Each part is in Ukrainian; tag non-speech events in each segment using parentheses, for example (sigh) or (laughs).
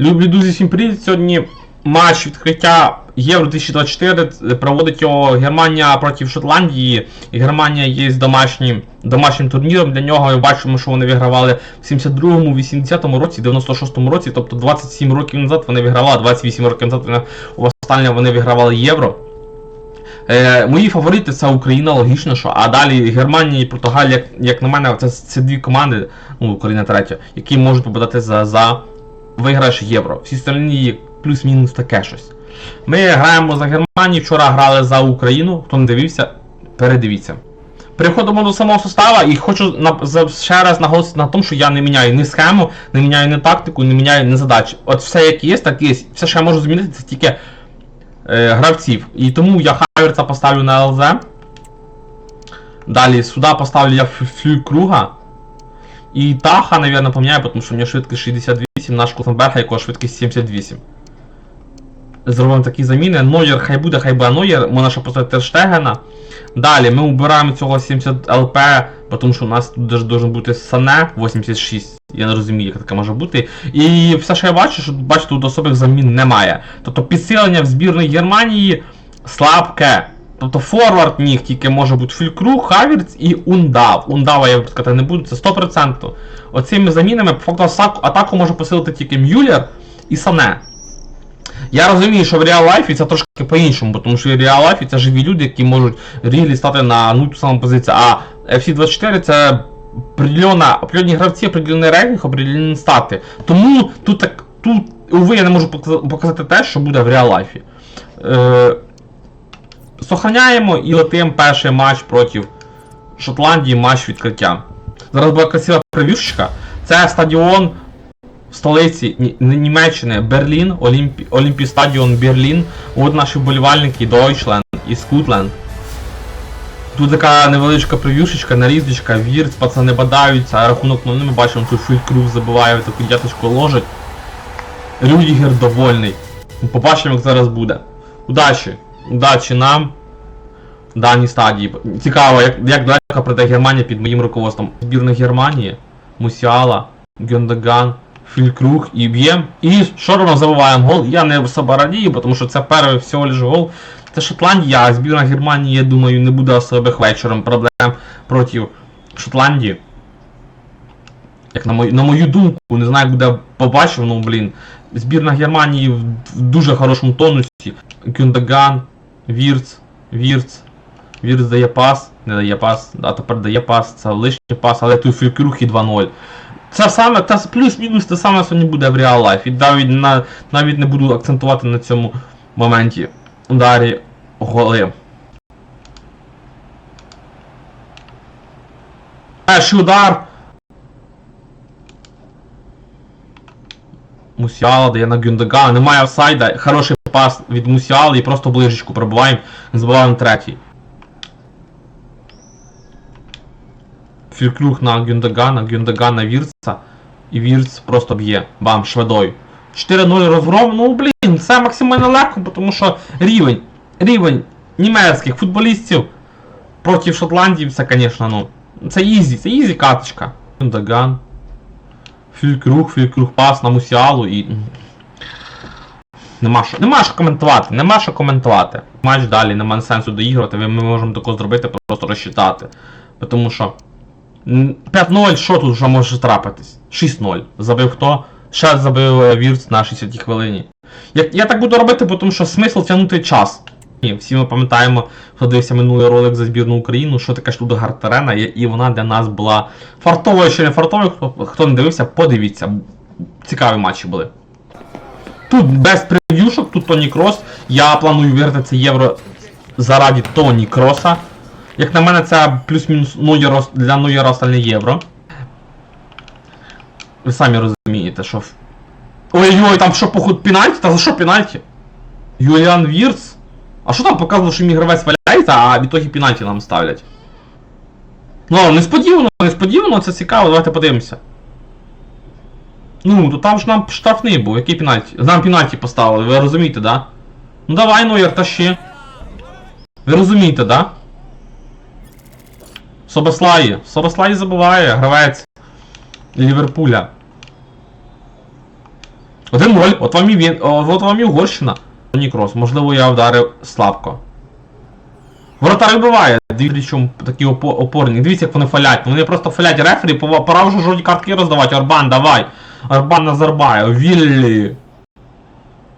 Люблю друзі, всім привіт. Сьогодні матч відкриття Євро 2024 проводить його Германія проти Шотландії. І Германія є з домашнім, домашнім турніром. Для нього ми бачимо, що вони вигравали в 72-му, 80-му році, 96-му році, тобто 27 років назад вони вигравали, 28 років назад вони останнє вони вигравали Євро. Е, мої фаворити це Україна, логічно, що. А далі Германія і Португалія, як, як на мене, це, це дві команди, ну, Україна третя, які можуть попадати за, за виграш євро. Всі остальні плюс-мінус таке щось. Ми граємо за Германію, вчора грали за Україну. Хто не дивився, передивіться. Переходимо до самого состава і хочу ще раз наголосити на тому, що я не міняю ні схему, не міняю ні тактику, не міняю ні задачі. От все як є, так є. Все, що я можу змінити, це тільки е, гравців. І тому я Хаверца поставлю на ЛЗ. Далі сюди поставлю я Флюкруга. І Таха, наверное, поміняю, тому що у нього швидкість 68, наш Кутенберга, якого швидкість 78. Зробимо такі заміни. Нойер хай буде, хай буде Нойер, можна ще поставити Терштегена. Далі ми убираємо цього 70 ЛП, тому що у нас тут должен бути Сане 86. Я не розумію, як таке може бути. І все, що я бачу, що бачите, тут особих замін немає. Тобто підсилення в збірної Германії слабке. Тобто форвард ніг тільки може бути Фількру, Хавірц і Ундав. Ундава я випускати не буду, це 100%. Оцими замінами по факту атаку, може посилити тільки Мюллер і Сане. Я розумію, що в реал лайфі це трошки по-іншому, тому що в реал лайфі це живі люди, які можуть рілі стати на ну, ту саму позицію. А FC24 це определенні гравці, определений рейтинг, определені стати. Тому тут так, тут, уви, я не можу показати те, що буде в реал лайфі. Е, Сохраняємо і летимо перший матч проти Шотландії, матч відкриття. Зараз буде красива прев'юшечка. Це стадіон в столиці Німеччини Берлін, Олімпі... Олімпі стадіон Берлін. От наші вболівальники Deutschland і Скутленд. Тут така невеличка прев'юшечка, нарізочка, вірц, пацани бадаються, рахунок ну, ми бачимо, тут Фількруг забиває, таку дяточку ложить. Рюдігер довольний. Побачимо, як зараз буде. Удачі! Удачі нам в даній стадії. Цікаво, як, як далеко пройде Германія під моїм руководством. Збірна Германії, Мусіала, Гюндаган, Фількруг і б'єм. І що робимо, забиваємо гол. Я не особо радію, тому що це перший всього лиш гол. Це Шотландія, а збірна Германії, я думаю, не буде особих вечором проблем проти Шотландії. Як на мою, на мою думку, не знаю, як буде побачив, ну блін. Збірна Германії в, в дуже хорошому тонусі. Гюндаган, Вірц, Вірц. Вірц дає пас, не дає пас, а тепер дає пас, це лишній пас, але тут фількрух і 2-0. Це саме, та плюс-мінус те саме сьогодні буде в реал лайф. І навіть, на, навіть не буду акцентувати на цьому моменті ударі голи. Перший удар. Мусіала дає на Гюндагана, немає офсайда, хороший пас від Мусіали і просто ближечку пробиваємо, забиваємо третій. Фількрух на Гюндагана, Гюндаган на Вірца, і Вірц просто б'є. Бам, шведою. 4-0 розгром, ну блін, це максимально легко, тому що рівень, рівень німецьких футболістів проти Шотландії, це, звісно, ну. Це ізі, це ізі каточка. Гюндаган. Фількруг, фількруг пас на Мусіалу і. Нема що, нема що коментувати, нема що коментувати. Матч далі, нема сенсу доігрувати, ми можемо тако зробити, просто розчитати. Тому що. 5-0, що тут вже може трапитись? 6-0. Забив хто? Ще забив е, Вірц на 60 хвилині. Я, я так буду робити, тому що смисл тягнути час. Ні, всі ми пам'ятаємо, хто дивився минулий ролик за збірну Україну, що таке Штутгарт Арена, і і вона для нас була фартовою чи не фартовою. Хто, хто не дивився, подивіться. Цікаві матчі були. Тут без прев'юшок, тут Тоні Крос. Я планую виграти це євро заради Тоні Кроса. Як на мене, це плюс-мінус для Нойєра остальне євро. Ви самі розумієте, що. Ой-ой, там що поход пенальті? Та за що пенальті? Юліан Вірц? А що там показувало, що мій гравець валяється, а в ітогі пенальті нам ставлять? Ну, несподівано, несподівано, це цікаво, давайте подивимося. Ну, то там ж нам штрафний був, який пенальті? Нам пенальті поставили, ви розумієте, да? Ну давай, Нойер, тащи. Ви розумієте, да? Собослаї. Собослаї забуває, гравець Ліверпуля. 1-0, от вам і от вам і Угорщина. Ні крос, можливо, я вдарив слабко. Воротар вибиває, причому такі опо- опорні. Дивіться, як вони фалять. Вони просто фалять рефері, пора вже жовті картки роздавати. Орбан, давай. Орбан Назарбаєв, Віллі.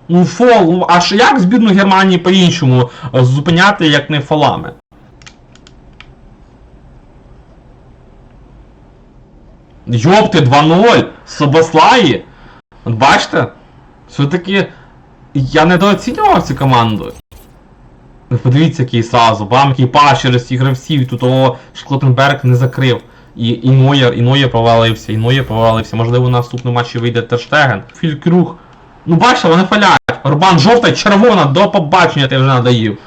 Ну фол, аж як збірну Германії по-іншому е, зупиняти, як не фолами? Йопти, 2-0! Собослаї! От бачите? Все-таки я недооцінював цю команду. Подивіться, який сразу, бам, який пас через ці гравців, тут того Шклотенберг не закрив. І, і Нойер, і Нойер провалився, і Нойер провалився. Можливо, на наступному матчі вийде Терштеген. Фількруг. Ну бачите, вони фалять. Орбан жовта, червона, до побачення ти вже надоїв.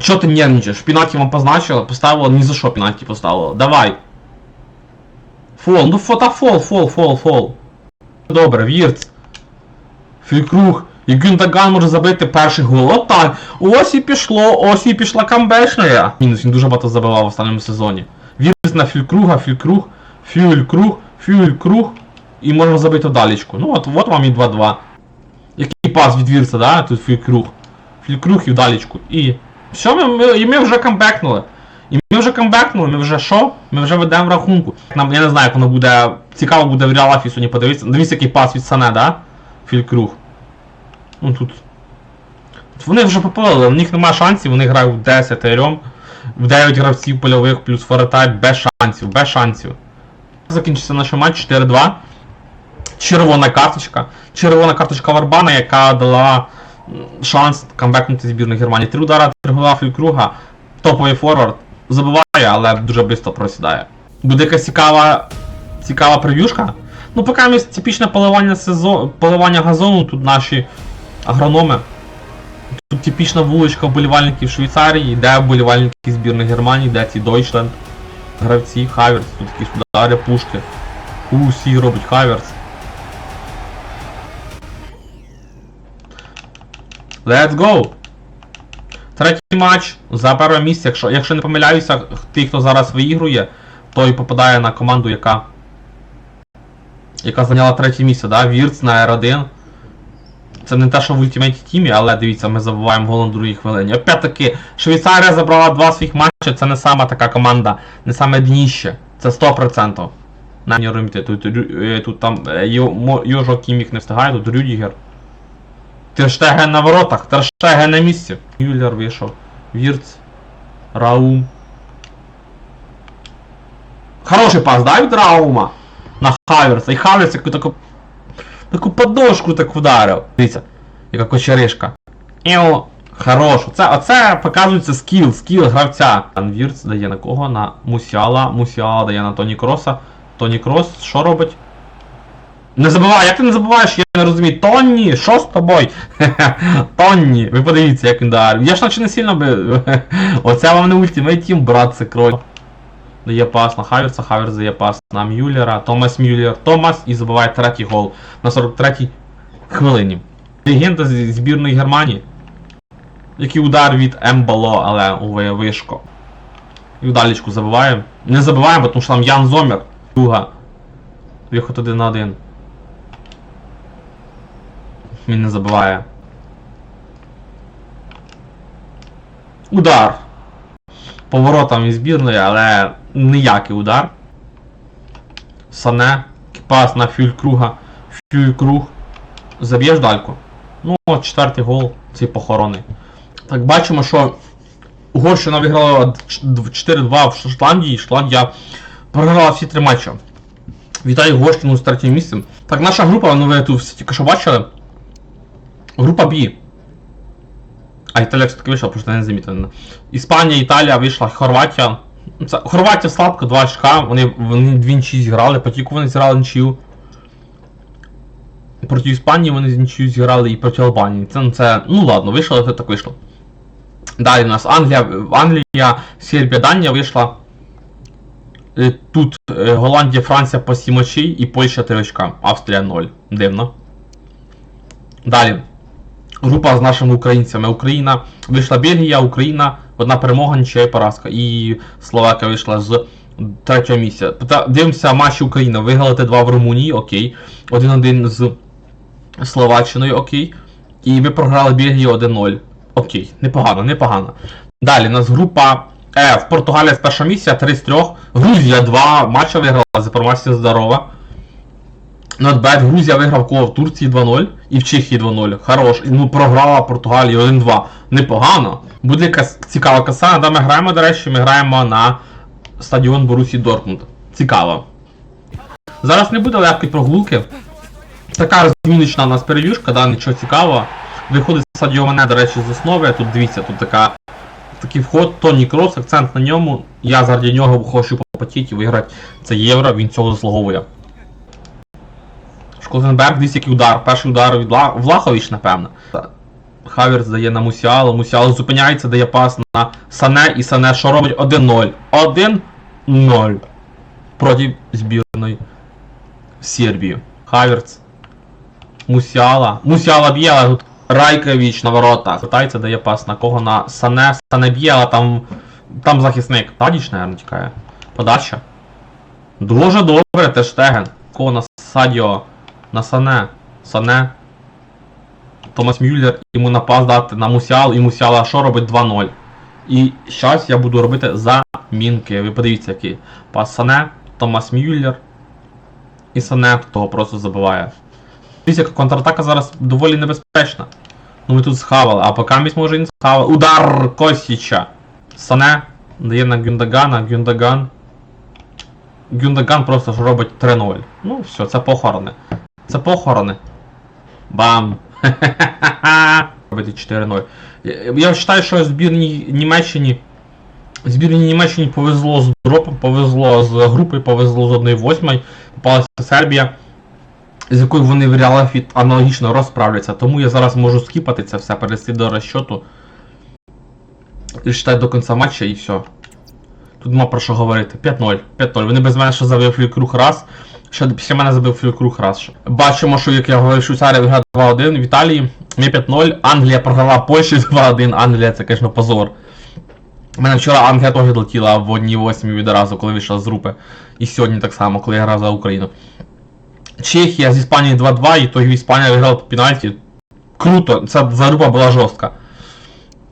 Чо ти нервничаєш? Пінаті вам позначила, поставила, ні за що пінаті поставила. Давай. Фол, ну фото фол, фол, фол, фол. Добре, Вірц. Фількруг. І Гюндаган може забити перший гол. От так. Ось і пішло, ось і пішла камбешня. Мінус, він дуже багато забивав в останньому сезоні. Вірц на Фількруга, Фількруг, Фюлькруг, Фюлькруг. І можемо забити далічку. Ну от, от вам і 2-2. Який пас від Вірца, да? Тут Фількруг. Фількруг і в далічку. І. Все, ми, ми, і ми вже камбекнули. І ми вже камбекнули, ми вже що? Ми вже ведемо рахунку. Нам, я не знаю, як воно буде. Цікаво буде в реалафі сьогодні подивитися. Дивіться, який пас від Сане, да? Фількруг. Ну тут. Вони вже попали, у них немає шансів, вони грають в 10 рьом, в 9 гравців польових плюс форотайп без шансів, без шансів. Закінчиться наш матч 4-2. Червона карточка. Червона карточка Варбана, яка дала шанс камбекнути збірну Германії. Три удара, три гола флюкруга, топовий форвард. Забиває, але дуже швидко просідає. Буде якась цікава, цікава прев'юшка. Ну, поки типічне поливання сезон, поливання газону, тут наші агрономи. Тут типічна вуличка вболівальників Швейцарії, де вболівальники збірної Германії, де ці Дойчленд, гравці, Хаверс, тут якісь удари, пушки. Усі робить Хаверс. Let's go! Третій матч за перше місце. Якщо, якщо не помиляюся, ті, хто зараз виігрує, той попадає на команду, яка. Яка зайняла третє місце, да? Вірц на R1. Це не те, що в Ultimate Team, але дивіться, ми забуваємо гол на другій хвилині. Опять-таки, Швейцарія забрала два своїх матчі, це не сама така команда, не саме дніще. Це 100%. На не реміти. Тут, е, тут там е, Йожо Кімік не встигає, тут Рюдігер. Терштеген на воротах, Терштеген на місці. Юлер вийшов. Вірц. Раум. Хороший пас, да, від Раума? На Хаверса. І Хаверс яку таку. Таку подошку так вдарив. Дивіться, яка кочеришка. Ео. Хорош. Оце, оце показується скіл, скіл гравця. Анвірц дає на кого? На Мусіала. Мусіала дає на Тоні Кроса. Тоні Крос, що робить? Не забувай, як ти не забуваєш, я не розумію. Тонні, що з тобою? (laughs) Тонні, ви подивіться, як він дарив. Я ж наче не сильно би. (laughs) Оце вам не Ultimate Team, брат, це кроль. Дає пас на Хаверса, Хаверс дає пас на Мюллера, Томас Мюллер, Томас і забиває третій гол на 43-й хвилині. Легенда зі збірної Германії. Який удар від Ембало, але уве вишко. І вдалічку забиваємо. Не забиваємо, тому що там Ян Зомер. Друга. Виход один на один. Він не забиває. Удар. Поворотом із збірної, але ніякий удар. Сане. Пас на Фюлькруга. Фюлькруг. Заб'єш дальку. Ну, от четвертий гол, цей похоронний. Так, бачимо, що Угорщина виграла 4-2 в Шотландії. Шотландія програла всі три матчі. Вітаю Угорщину з третім місцем. Так, наша група, ну ви тут тільки що бачили. Група Б. А Італія все-таки вийшла, просто не замітив. Іспанія, Італія вийшла, Хорватія. Це, Хорватія слабко, 2 очка, вони, вони 2-6 зіграли, потіку вони зіграли нічию. Проти Іспанії вони нічию зіграли і проти Албанії. Це, ну, це, ну ладно, вийшло, але так вийшло. Далі у нас Англія, Англія, Сербія, Данія вийшла. Е, Тут е, Голландія, Франція по 7 очей і Польща 3 очка. Австрія 0. Дивно. Далі. Група з нашими українцями. Україна вийшла Бельгія, Україна, одна перемога, нічия і поразка. І Словакія вийшла з третього місця. Дивимося матчі України. Виграли Т2 в Румунії, окей. 1-1 з Словаччиною, окей. І ви програли Бельгію 1-0. Окей, непогано, непогано. Далі у нас група F. Португалія з перша місія, 3 з 3. Грузія 2 матча виграла з інформація здорова. Bad. Грузія виграв кого в Турції 2-0 і в Чехії 2-0. Хорош. Ну, програла Португалії 1-2. Непогано. Буде якась цікава каса. Да, ми граємо, до речі, ми граємо на стадіон Борусі Дортмунд. Цікаво. Зараз не буде легкої прогулки. Така розміночна у нас перевюшка, да, нічого цікавого. Виходить Садіо Мане, до речі, з основи. Тут дивіться, тут така, такий вход, Тоні Крос, акцент на ньому. Я заради нього хочу попотіти і виграти це євро, він цього заслуговує. Школзенберг, дивіться, який удар. Перший удар від Ла... Влахович, напевно. Хаверс дає на Мусіалу, Мусіало зупиняється, дає пас на Сане, і Сане що робить? 1-0. 1-0. Проти збірної Сербії. Хаверц. Мусіала. Мусіала б'є, але тут Райкович на воротах. Питається, дає пас на кого? На Сане. Сане б'є, але там. Там захисник. Тадіч, наверное, тікає. Подача. Дуже добре, Тештеген. Кого на Садіо? На Сане. Сане. Томас Мюллер йому на пас дати на Мусіал, і Мусіала що робить 2-0. І зараз я буду робити замінки. Ви подивіться, який. Пас Сане, Томас Мюллер. І Сане того просто забиває. Дивіться, контратака зараз доволі небезпечна. Ну ми тут схавали, а поки місь може і не схавали. Удар Косіча! Сане дає на Гюндагана, Гюндаган. Гюндаган просто ж робить 3-0. Ну все, це похорони. Це похорони. Бам! (laughs) Робити 4-0. Я, вважаю, що збірній Німеччині. Збірній Німеччині повезло з дропом, повезло з групи, повезло з 1-8. Попалася Сербія, з якою вони в реалафі аналогічно розправляться. Тому я зараз можу скіпати це все, перейти до розчоту. І читати до кінця матча і все. Тут нема про що говорити. 5-0. 5-0. Вони без мене ще забив флікрух раз. Ще після мене забив флікрух раз. ще. Бачимо, що як я говорив, Швейцарія виграла 2-1 в Італії. Ми 5-0. Англія програла Польщі 2-1. Англія це, звісно, позор. У мене вчора Англія теж летіла в одній восьмі відразу, коли вийшла з групи. І сьогодні так само, коли я грав за Україну. Чехія з Іспанією 2-2, і той Іспанія виграла по пенальті. Круто, ця заруба була жорстка.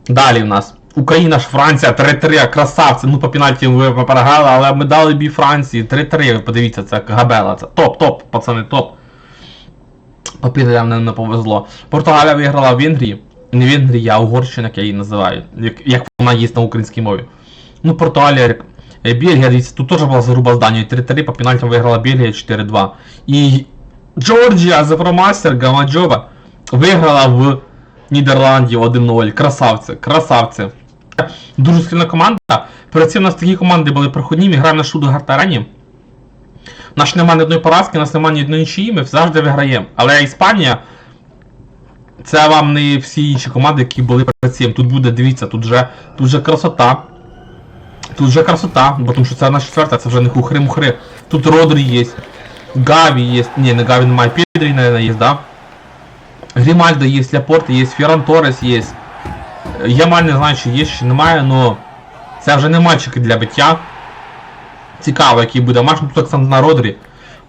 Далі в нас. Україна ж Франція 3-3, красавці. Ну по пенальті ви переграли, але ми дали бій Франції 3-3. Подивіться, це габела. Це топ-топ, пацани, топ. По пенальтям не, повезло. Португалія виграла в Венгрії. Не Венгрія, а Угорщина, як я її називаю. Як, як вона є на українській мові. Ну, Португалія, е, Бельгія, тут теж була заруба з Данією. 3-3 по пенальтям виграла Бельгія 4-2. І Джорджія, Запромастер, Гамаджоба виграла в Нідерланді 1-0. Красавці, красавці. Дуже сильна команда. Перед цим у нас такі команди були проходні, ми граємо на Шудгарт арені. У нас немає ні одної поразки, нас немає ні одної нічиї, ми завжди виграємо. Але Іспанія. Це вам не всі інші команди, які були перед цим. Тут буде, дивіться, тут вже, тут вже красота. Тут вже красота, бо тому що це наша четверта, це вже не хухри-мухри. Тут Родрі є, Гаві є, ні, не Гаві немає, Педрі, наверное, є, да? Грімальдо є, Ляпорте є, Ферран Торрес є. Ямаль не знаю, чи є, чи немає, но це вже не матчики для биття. Цікаво, який буде матч, ну, тут так само на Родрі.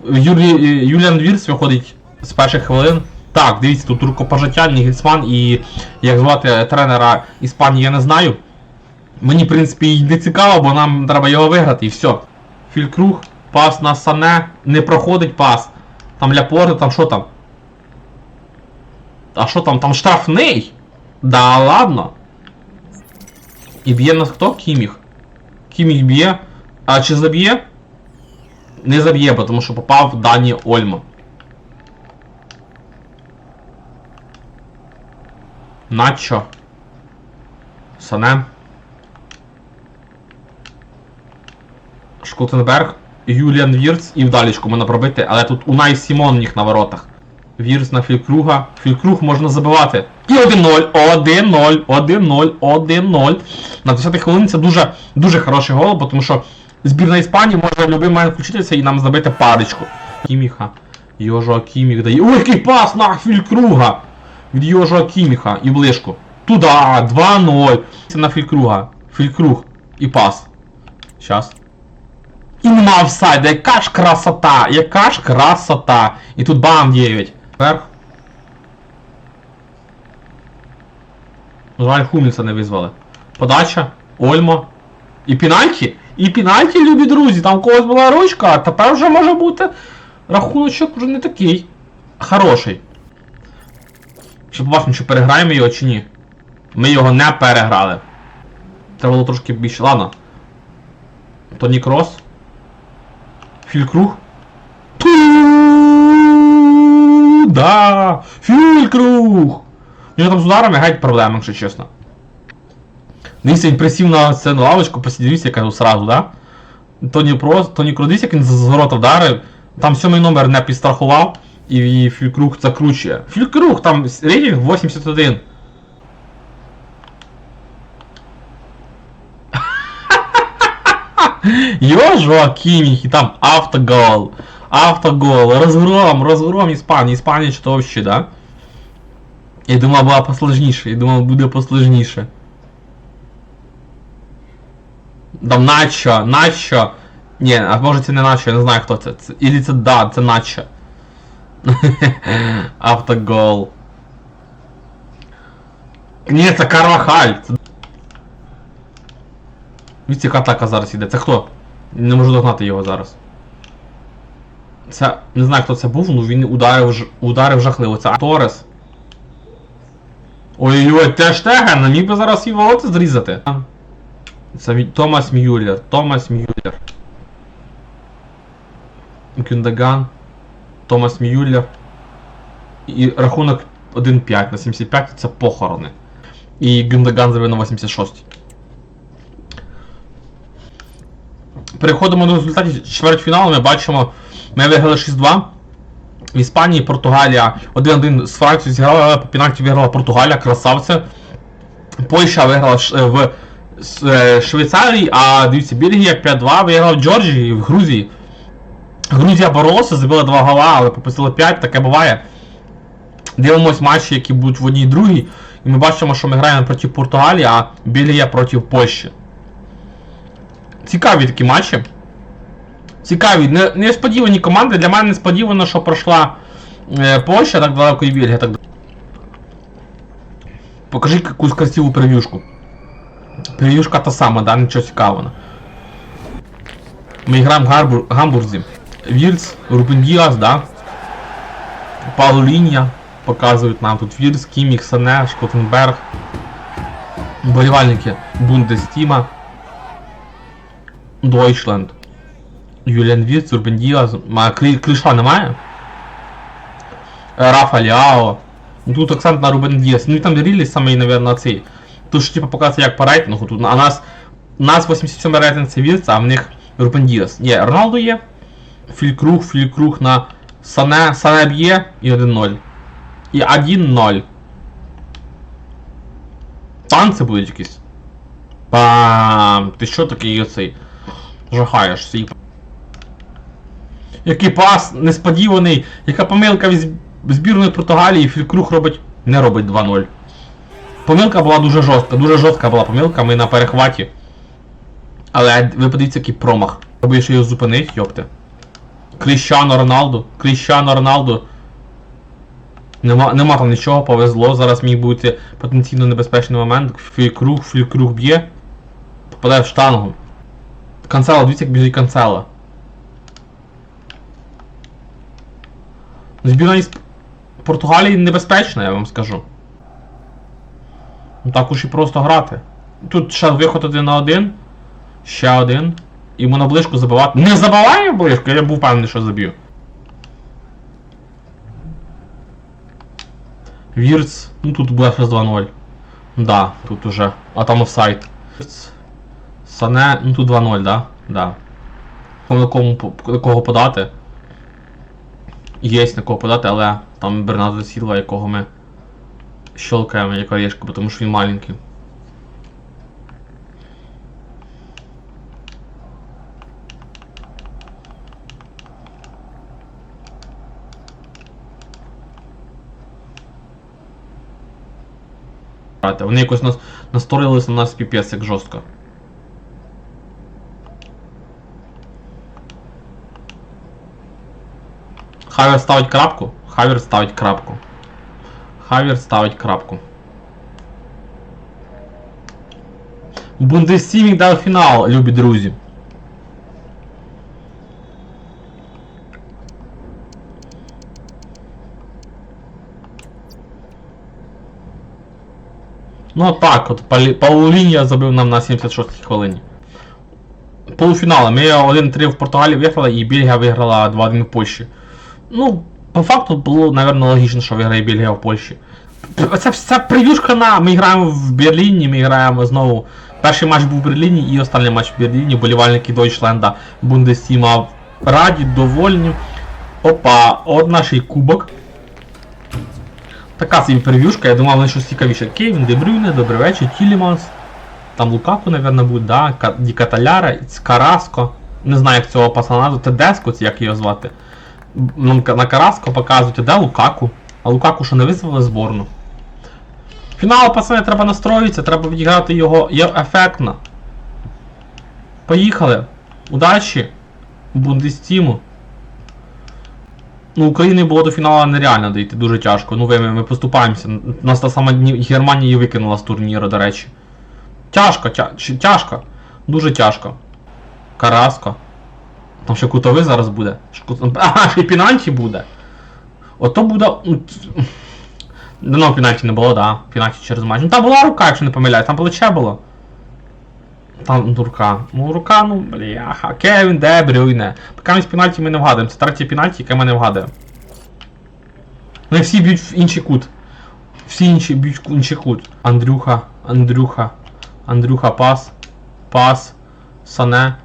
Юрі, Юліан Вірс виходить з перших хвилин. Так, дивіться, тут рукопожиття, Нігельсман і як звати тренера Іспанії, я не знаю. Мені, в принципі, і не цікаво, бо нам треба його виграти і все. Фількруг, пас на Сане, не проходить пас. Там Ляпорте, там що там? А що там? Там штрафний? Да ладно. І б'є нас хто? Кіміх. Кіміх б'є. А чи заб'є? Не заб'є, тому що попав в Дані Ольмо. Начо. Сане. Шкутенберг, Юліан Вірц і вдалічку можна пробити, але тут Унай Сімон їх на воротах. Вірс на Фількруга. Фількруг можна забивати. І 1-0, 1-0, 1-0, 1-0. На 10 хвилині це дуже дуже хороший гол, тому що збірна Іспанії може в будь-який момент включитися і нам забити парочку. Кіміха. Йожо Кіміх дає. Ой, який пас на Фількруга! Від Йожо Кіміха і ближку. Туда, 2-0. Це на Фількруга. Фількруг. І пас. Щас. І нема офсайда, яка ж красота, яка ж красота. І тут бам 9. Вверх. Жаль, Хумінса не визвали. Подача, Ольма. І пенальті. І пенальті, любі друзі. Там когось була ручка, а тепер вже може бути рахуночок вже не такий. Хороший. Ще побачимо, чи переграємо його чи ні. Ми його не переграли. Треба було трошки більше. Ладно. Тоні Крос. Фількруг. Тууу! Да! Фількруг! У там з ударами геть проблема, якщо чесно. Дивіться, він присів на це на лавочку, посидівся, я сразу, да? Тоні Прос, Тоні Крудись, як він з ворота вдарив, там сьомий номер не підстрахував, і Фількруг закручує. Фількруг, там рейтинг 81. (laughs) Йожо Кіміх, і там автогол. Автогол, розгром, розгром Іспанії, Іспанія що то вообще, да? Я думав, була посложніше, я думав, буде посложніше. Там Начо, Начо. Ні, а може це не Начо, я не знаю хто це. це Ілі це да, це Начо. (laughs) Автогол. Ні, це Карвахаль. Це... Віці яка атака зараз іде. Це хто? Не можу догнати його зараз. Це. Не знаю хто це був, ну він ударив ударив жахливо. Це Торес. Ой-ой-ой, те штега, на міг би зараз і волоти зрізати. Це Томас Мюллер. Томас Мюллер. Кюндаган. Томас Мюллер. І рахунок 1-5 на 75 це похорони. І Гюндаган забив на 86. Переходимо до результатів чвертьфіналу. Ми бачимо, ми виграли 6-2. В Іспанії Португалія 1-1 з Францією зіграла, по пенальті виграла Португалія, красавця. Польща виграла е, в е, Швейцарії, а дивіться, Бельгія 5-2 виграла в Джорджії, в Грузії. Грузія боролася, забила 2 гола, але попустила 5, таке буває. Дивимось матчі, які будуть в одній другій. І ми бачимо, що ми граємо проти Португалії, а Бельгія проти Польщі. Цікаві такі матчі. Цікаві, несподівані команди. Для мене несподівано, що пройшла е, Польща так далеко і Бельгія так далеко. Покажи якусь красиву прев'юшку. Прев'юшка та сама, да, нічого цікавого. Ми граємо в Гарбур, Гамбурзі. Вільц, Рубен Діас, да? Пауло Лінія показують нам тут Вільц, Кіміх, Сане, Шкотенберг. Болівальники Бундестіма. Дойчленд. Юліан Вірц, Урбен Діас. Ма- Клі- немає? Е, Рафа Ляо. Ну, Тут акцент на Рубен Діас. Ну і там рілі саме, наверное, цей. Тут ж типу показується як по рейтингу. Тут, а нас, нас 87 рейтинг це Вірц, а в них Рубен Діас. Є, Роналду є. Фількруг, Фількруг на Сане, Сане б'є і 1-0. І 1-0. Танці будуть якісь. Бам! Ти що такий оцей? Жахаєш свій. Який пас несподіваний, яка помилка від збірної Португалії, Фількруг робить. Не робить 2-0. Помилка була дуже жорстка, дуже жорстка була помилка, ми на перехваті. Але ви подивіться, який промах. Треба ще його зупинити, йопте. Кріщано Роналду. Кріщано Роналду. Нема, нема там нічого, повезло. Зараз міг бути потенційно небезпечний момент. Фількруг, фількруг б'є. Попадає в штангу. Канцела, дивіться, як біжить канцела. Збірна Португалії небезпечна, я вам скажу. Ну так уж і просто грати. Тут ще виход один на один. Ще один. Йому на ближку забивати. Не забиває ближку, я був впевнений, що заб'ю. Вірц, ну тут буде щось 2-0. Да, тут уже. А там офсайд. Вірц. Сане, ну тут 2-0, да? Да. На кого подати. Є на кого подати, але там Бернардо Сілва, якого ми щелкаємо як орешку, тому що він маленький. Вони якось нас насторилися на нас піпець як жорстко. Хавер ставить крапку. Хавер ставить крапку. Хавер ставить крапку. Бундестімік дав фінал, любі друзі. Ну так, от Паулінія забив нам на 76-й хвилині. Полуфінали. Ми 1-3 в Португалії виграли і Бельгія виграла 2-1 в Польщі. Ну, по факту було, напевно, логічно, що виграє Бельгія в Польщі. Це, це прев'юшка на. Ми граємо в Берліні, ми граємо знову. Перший матч був в Берліні і останній матч в Берліні. Болівальники Дойчленда Бундестіма раді, довольні. Опа, от наш кубок. Така собі прев'юшка, я думав, вони щось цікавіше. Кевін, Дебрюйне, добрий вечір, Тіліманс. Там Лукаку, напевно, буде, да? Ді Каталяра. Не знаю, як цього пацана, Тедеско, як його звати. На Караско показують, де Лукаку. А Лукаку що не визвали зборну. Фінал, пацани, треба настроїтися, треба відіграти його ефектно. Поїхали. Удачі. Бундестіму. Ну, Україні було до фіналу нереально дійти, дуже тяжко. Ну, ви, ми поступаємося. Нас та сама Германія і викинула з турніру, до речі. Тяжко, тя, тяжко. Дуже тяжко. Караско. Там ще кутовий зараз буде. (laughs) Ага, ще й пенальті буде. Ото буде. ну, Давно пенальті не було, да. Пенальті через матч. Ну там була рука, якщо не помиляю, там плече було. Там ну, рука. Ну рука, ну бляха. Кевін де Брюйне. Поки ми з пенальті ми не вгадуємо. Це третій пенальті, яке ми не вгадуємо. Вони всі б'ють в інший кут. Всі інші б'ють в інший кут. Андрюха, Андрюха, Андрюха, пас, пас, Сане.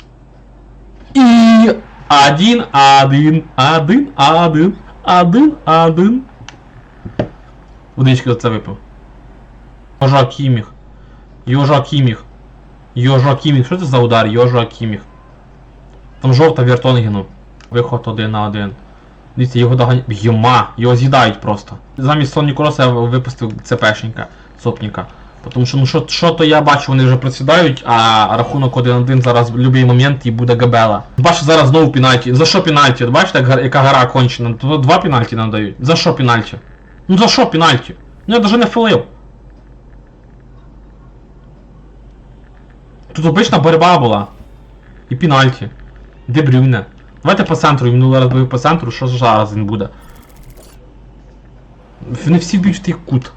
І один, один, один, один, один, один. Водички за це випив. Йожа Кіміх. Йожа Кіміх. Йожа Кіміх. Що це за удар? Йожа Кіміх. Там жовта Вертонгену. Виход один на один. Дивіться, його доганя... Йома! Його з'їдають просто. Замість Соні Кроса я випустив ЦПшника, сопніка. Тому що, ну що, що то я бачу, вони вже просідають, а рахунок 1-1 зараз в будь-який момент і буде габела. Бачу зараз знову пенальті. За що пенальті? Бачите, як яка гра кончена? Тут два пенальті надають. За що пенальті? Ну за що пенальті? Ну я навіть не филив. Тут обична боротьба була. І пенальті. Де Брюйне? Давайте по центру, минулий раз бив по центру, що зараз він буде? Вони всі б'ють в той кут.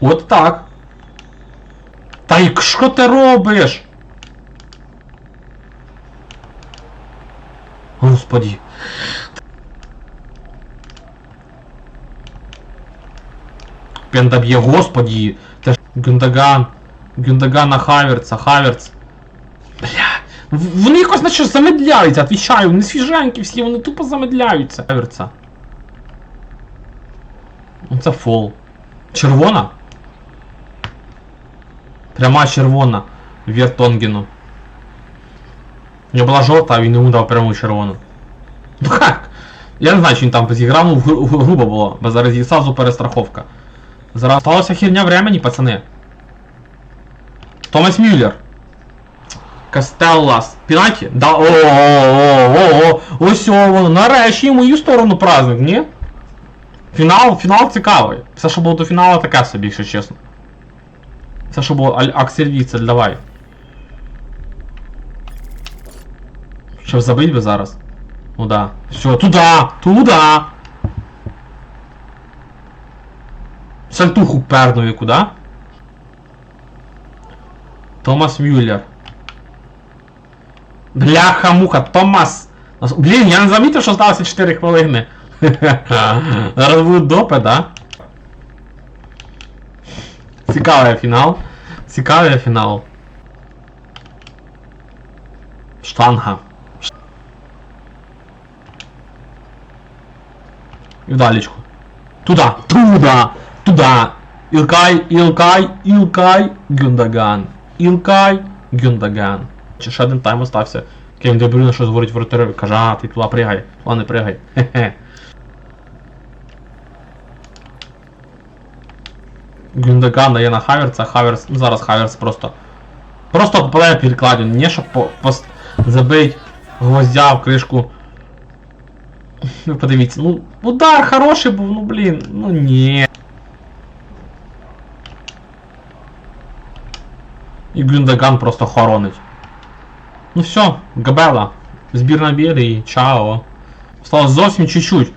От так. Та й що ти робиш? Господі. Пентаб'є, господі. Те ж Гюндаган. Гюндаган на Хаверца, Хаверц. Бля. Вони якось наче замедляються, отвічаю, вони свіженькі всі, вони тупо замедляються. Хаверца. Це фол. Червона? Пряма червона. Вертонгену. У нього була жовта, а він йому дав пряму червону. Ну як? Я не знаю, чи він там зіграв, ну гру- гру- грубо було, бо зараз її сразу перестраховка. Зараз сталася херня времени, пацани. Томас Мюллер. Кастеллас. Пінаті? Да. О, о, о, о, о, ось воно. Нарешті мою сторону праздник, ні? Фінал, фінал цікавий. Все, що було до фіналу, таке собі, якщо чесно. Все, що було Аксель Віцель, давай. Щоб забить би зараз. Ну да. Все, туда! Туда! Сальтуху пернув яку, да? Томас Мюллер. Бляха-муха, Томас! Нас- Блін, я не замітив, що сталося 4 хвилини. (laughs) Зараз будуть допи, да? Цікавий фінал. Цікавий фінал. Штанга. І вдалечку. Туда! Туда! Туда! Ілкай, Ілкай, Ілкай, Гюндаган. Ілкай, Гюндаган. Чи ще один тайм остався. Кевін Де Брюне щось говорить воротареві. Каже, а, ти туди пригай. Туди не пригай. Хе-хе. Гюндаган дає на Хаверса, Хаверс, ну зараз Хаверс просто. Просто попадає в перекладину, не щоб по, пос, забить гвоздя в кришку. Ви подивіться, ну удар хороший був, ну блін, ну ні. І Гюндаган просто хоронить. Ну все, Габела. Збірна Білі, чао. Стало зовсім чуть-чуть.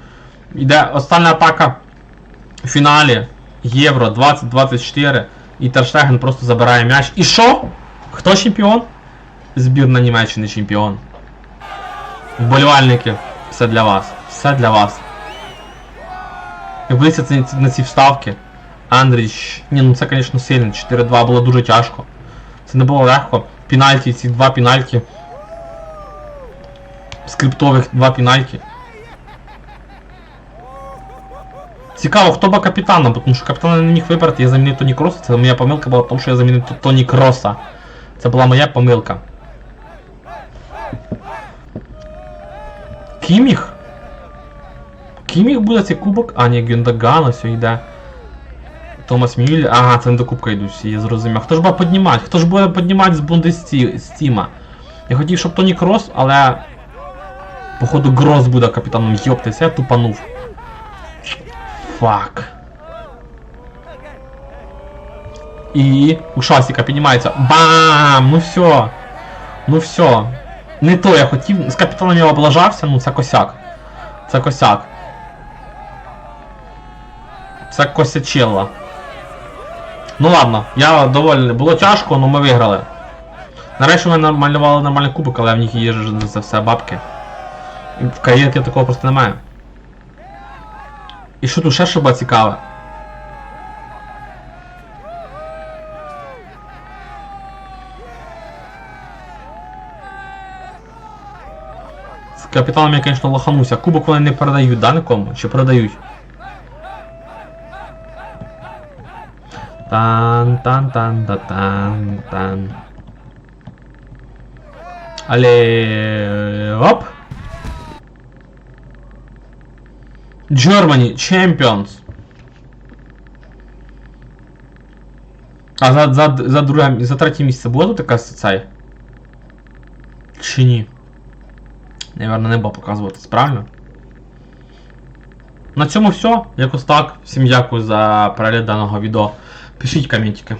Іде остання атака в фіналі Євро 2024. І Терштеген просто забирає м'яч. І що? Хто чемпіон? Збірна Німеччини чемпіон. Вболівальники, все для вас. Все для вас. Дивіться ці- ці- на ці вставки. Андріч. Ні, ну це, звісно, сильно. 4-2 було дуже тяжко. Це не було легко. Пінальті, ці два пінальті. Скриптових два пінальті. Цікаво, хто був капітаном, тому що капітана не міг вибрати, я замінив Тоні Кроса. Це моя помилка була в тому, що я замінив Тоні Кроса. Це була моя помилка. Кіміх? Кіміх буде цей кубок? А, ні, Гюндаган ось йде. Томас Мюль. Ага, це не до кубка йдуть всі, я зрозумів. Хто ж буде піднімати? Хто ж буде піднімати з Бундестіма? Я хотів, щоб Тоні Крос, але. Походу Грос буде капітаном. Йоптесь, я тупанув. Фак. І у Шасіка піднімається. Бам! Ну все. Ну все. Не то я хотів. З капітаном я облажався, ну це косяк. Це косяк. Це косячелла. Ну ладно, я довольний. Було тяжко, але ми виграли. Нарешті ми намалювали нормальний кубок, але в них є за все бабки. В кар'єрки такого просто немає. І що тут ще було цікаве? З капітаном я, звісно, лохануся. Кубок вони не передають, да, нікому? Чи передають? Тан тан тан та тан тан. Але оп. Germany Champions. А за, за, за друге, за третє місце було тут якась цей? Чи ні? Наверно, не було показуватись, правильно? На цьому все. Якось так. Всім дякую за перегляд даного відео. Пишіть коментики.